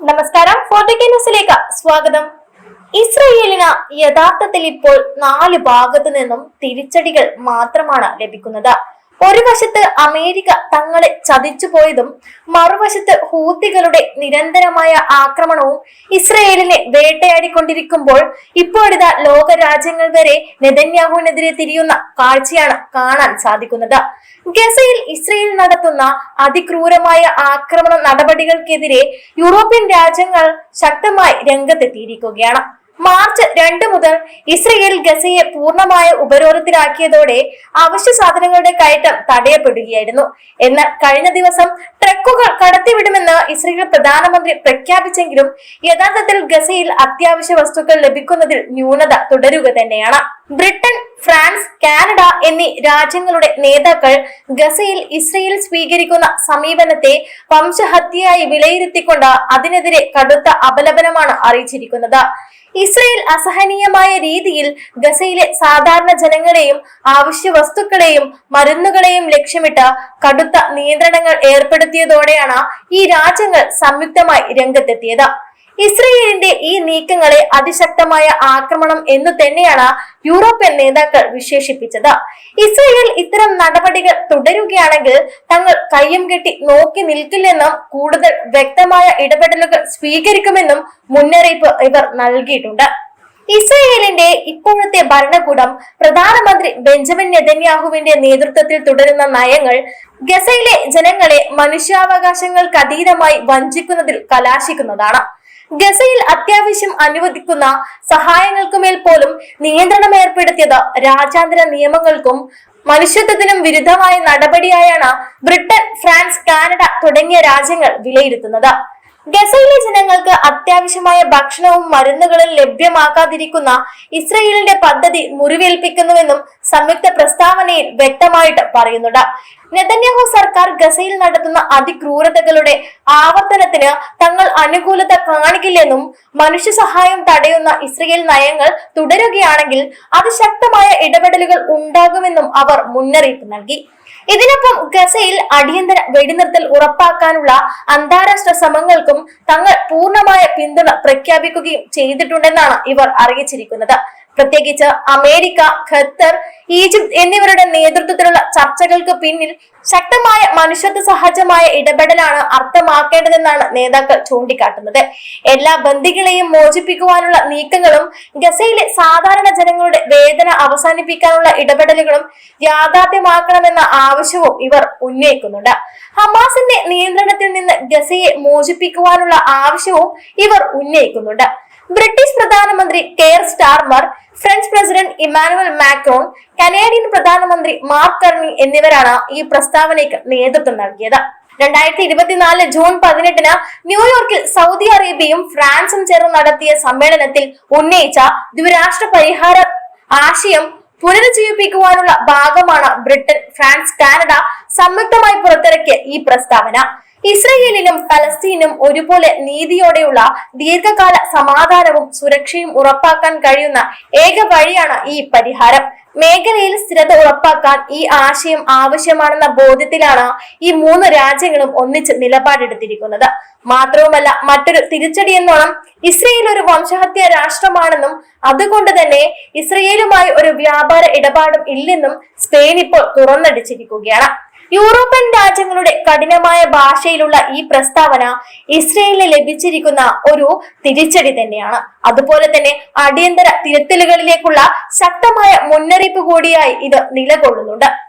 നമസ്കാരം. ഫോർട്ടിക്ക ന്യൂസിലേക്ക് സ്വാഗതം. ഇസ്രയേലിന് യഥാർത്ഥത്തിൽ ഇപ്പോൾ നാല് ഭാഗത്തു നിന്നും തിരിച്ചടികൾ മാത്രമാണ് ലഭിക്കുന്നത്. ഒരു വശത്ത് അമേരിക്ക തങ്ങളെ ചതിച്ചുപോയതും മറുവശത്ത് ഹൂത്തികളുടെ നിരന്തരമായ ആക്രമണവും ഇസ്രയേലിനെ വേട്ടയാടിക്കൊണ്ടിരിക്കുമ്പോൾ ഇപ്പോഴിതാ ലോക രാജ്യങ്ങൾ വരെ നെതന്യാഹുവിനെതിരെ തിരിയുന്ന കാഴ്ചയാണ് കാണാൻ സാധിക്കുന്നത്. ഗസയിൽ ഇസ്രയേൽ നടത്തുന്ന അതിക്രൂരമായ ആക്രമണ നടപടികൾക്കെതിരെ യൂറോപ്യൻ രാജ്യങ്ങൾ ശക്തമായി രംഗത്തെത്തിയിരിക്കുകയാണ്. മാർച്ച് രണ്ട് മുതൽ ഇസ്രയേൽ ഗസയെ പൂർണമായ ഉപരോധത്തിലാക്കിയതോടെ അവശ്യ സാധനങ്ങളുടെ കയറ്റം തടയപ്പെടുകയായിരുന്നു. എന്നാൽ കഴിഞ്ഞ ദിവസം ട്രക്കുകൾ കടത്തിവിടുമെന്ന് ഇസ്രയേൽ പ്രധാനമന്ത്രി പ്രഖ്യാപിച്ചെങ്കിലും യഥാർത്ഥത്തിൽ ഗസയിൽ അത്യാവശ്യ വസ്തുക്കൾ ലഭിക്കുന്നതിൽ ന്യൂനത തുടരുക തന്നെയാണ്. ബ്രിട്ടൻ ഫ്രാൻസ് കാനഡ എന്നീ രാജ്യങ്ങളുടെ നേതാക്കൾ ഗസയിൽ ഇസ്രയേൽ സ്വീകരിക്കുന്ന സമീപനത്തെ വംശഹത്യയായി വിലയിരുത്തിക്കൊണ്ട് അതിനെതിരെ കടുത്ത അപലപനമാണ് അറിയിച്ചിരിക്കുന്നത്. ഇസ്രയേൽ അസഹനീയമായ രീതിയിൽ ഗസയിലെ സാധാരണ ജനങ്ങളെയും ആവശ്യ വസ്തുക്കളെയും മരുന്നുകളെയും ലക്ഷ്യമിട്ട് കടുത്ത നിയന്ത്രണങ്ങൾ ഏർപ്പെടുത്തിയതോടെയാണ് ഈ രാജ്യങ്ങൾ സംയുക്തമായി രംഗത്തെത്തിയത്. ഇസ്രയേലിന്റെ ഈ നീക്കങ്ങളെ അതിശക്തമായ ആക്രമണം എന്ന് തന്നെയാണ് യൂറോപ്യൻ നേതാക്കൾ വിശേഷിപ്പിച്ചത്. ഇസ്രയേൽ ഇത്തരം നടപടികൾ തുടരുകയാണെങ്കിൽ തങ്ങൾ കയ്യും കെട്ടി നോക്കി നിൽക്കില്ലെന്നും കൂടുതൽ വ്യക്തമായ ഇടപെടലുകൾ സ്വീകരിക്കുമെന്നും മുന്നറിയിപ്പ് ഇവർ നൽകിയിട്ടുണ്ട്. ഇസ്രയേലിന്റെ ഇപ്പോഴത്തെ ഭരണകൂടം പ്രധാനമന്ത്രി ബെഞ്ചമിൻ നെതന്യാഹുവിന്റെ നേതൃത്വത്തിൽ തുടരുന്ന നയങ്ങൾ ഗസയിലെ ജനങ്ങളെ മനുഷ്യാവകാശങ്ങൾക്കതീതമായി വഞ്ചിക്കുന്നതിൽ കലാശിക്കുന്നതാണ്. ഗസയിൽ അത്യാവശ്യം അനുവദിക്കുന്ന സഹായങ്ങൾക്കുമേൽ പോലും നിയന്ത്രണം ഏർപ്പെടുത്തിയത് രാജ്യാന്തര നിയമങ്ങൾക്കും മനുഷ്യത്വത്തിനും വിരുദ്ധമായ നടപടിയായാണ് ബ്രിട്ടൻ ഫ്രാൻസ് കാനഡ തുടങ്ങിയ രാജ്യങ്ങൾ വിലയിരുത്തുന്നത്. ഗസയിലെ ജനങ്ങൾക്ക് അത്യാവശ്യമായ ഭക്ഷണവും മരുന്നുകളും ലഭ്യമാക്കാതിരിക്കുന്ന ഇസ്രയേലിന്റെ പദ്ധതി മുറിവേൽപ്പിക്കുന്നുവെന്നും സംയുക്ത പ്രസ്താവനയിൽ വ്യക്തമായിട്ട് പറയുന്നുണ്ട്. നെതന്യാഹു സർക്കാർ ഗസയിൽ നടത്തുന്ന അതിക്രൂരതകളുടെ ആവർത്തനത്തിന് തങ്ങൾ അനുകൂലത കാണിക്കില്ലെന്നും മനുഷ്യ സഹായം തടയുന്ന ഇസ്രയേൽ നയങ്ങൾ തുടരുകയാണെങ്കിൽ അതിശക്തമായ ഇടപെടലുകൾ ഉണ്ടാകുമെന്നും അവർ മുന്നറിയിപ്പ് നൽകി. ഇതിനൊപ്പം ഗസയിൽ അടിയന്തര വെടിനിർത്തൽ ഉറപ്പാക്കാനുള്ള അന്താരാഷ്ട്ര ശ്രമങ്ങൾക്കും തങ്ങൾ പൂർണമായ പിന്തുണ പ്രഖ്യാപിക്കുകയും ചെയ്തിട്ടുണ്ടെന്നാണ് ഇവർ അറിയിച്ചിരിക്കുന്നത്. പ്രത്യേകിച്ച് അമേരിക്ക ഖത്തർ ഈജിപ്ത് എന്നിവരുടെ നേതൃത്വത്തിലുള്ള ചർച്ചകൾക്ക് പിന്നിൽ ശക്തമായ മനുഷ്യത്വ സഹജമായ ഇടപെടലാണ് അർത്ഥമാക്കേണ്ടതെന്നാണ് നേതാക്കൾ ചൂണ്ടിക്കാട്ടുന്നത്. എല്ലാ ബന്ധികളെയും മോചിപ്പിക്കുവാനുള്ള നീക്കങ്ങളും ഗസയിലെ സാധാരണ ജനങ്ങളുടെ വേദന അവസാനിപ്പിക്കാനുള്ള ഇടപെടലുകളും യാഥാർത്ഥ്യമാക്കണമെന്ന ആവശ്യവും ഇവർ ഉന്നയിക്കുന്നുണ്ട്. ഹമാസിന്റെ നിയന്ത്രണത്തിൽ നിന്ന് ഗസയെ മോചിപ്പിക്കുവാനുള്ള ആവശ്യവും ഇവർ ഉന്നയിക്കുന്നുണ്ട്. ബ്രിട്ടീഷ് പ്രധാനമന്ത്രി Keir Starmer French president Emmanuel Macron Canadian പ്രധാനമന്ത്രി മാർക്ക് കർണി എന്നിവരാണ് ഈ പ്രസ്താവനയ്ക്ക് നേതൃത്വം നൽകിയത്. രണ്ടായിരത്തി ഇരുപത്തിനാല് ജൂൺ പതിനെട്ടിന് ന്യൂയോർക്കിൽ സൗദി അറേബ്യയും ഫ്രാൻസും ചേർന്ന് നടത്തിയ സമ്മേളനത്തിൽ ഉന്നയിച്ച ദ്വിരാഷ്ട്ര പരിഹാര ആശയം പുനരുജ്ജീവിപ്പിക്കുവാനുള്ള ഭാഗമാണ് ബ്രിട്ടൻ ഫ്രാൻസ് കാനഡ സംയുക്തമായി പുറത്തിറക്കിയ ഈ പ്രസ്താവന. ഇസ്രയേലിനും പലസ്തീനും ഒരുപോലെ നീതിയോടെയുള്ള ദീർഘകാല സമാധാനവും സുരക്ഷയും ഉറപ്പാക്കാൻ കഴിയുന്ന ഏക വഴിയാണ് ഈ പരിഹാരം. മേഖലയിൽ സ്ഥിരത ഉറപ്പാക്കാൻ ഈ ആശയം ആവശ്യമാണെന്ന ബോധ്യത്തിലാണ് ഈ മൂന്ന് രാജ്യങ്ങളും ഒന്നിച്ച് നിലപാടെടുത്തിരിക്കുന്നത്. മാത്രവുമല്ല മറ്റൊരു തിരിച്ചടി എന്നോണം ഇസ്രയേൽ ഒരു വംശഹത്യ രാഷ്ട്രമാണെന്നും അതുകൊണ്ട് തന്നെ ഇസ്രയേലുമായി ഒരു വ്യാപാര ഇടപാടും ഇല്ലെന്നും സ്പെയിൻ ഇപ്പോൾ തുറന്നടിച്ചിരിക്കുകയാണ്. യൂറോപ്യൻ രാജ്യങ്ങളുടെ കഠിനമായ ഭാഷയിലുള്ള ഈ പ്രസ്താവന ഇസ്രയേലിന് ലഭിച്ചിരിക്കുന്ന ഒരു തിരിച്ചടി തന്നെയാണ്. അതുപോലെ തന്നെ അടിയന്തര തിരുത്തലുകളിലേക്കുള്ള ശക്തമായ മുന്നറിയിപ്പ് കൂടിയായി ഇത് നിലകൊള്ളുന്നുണ്ട്.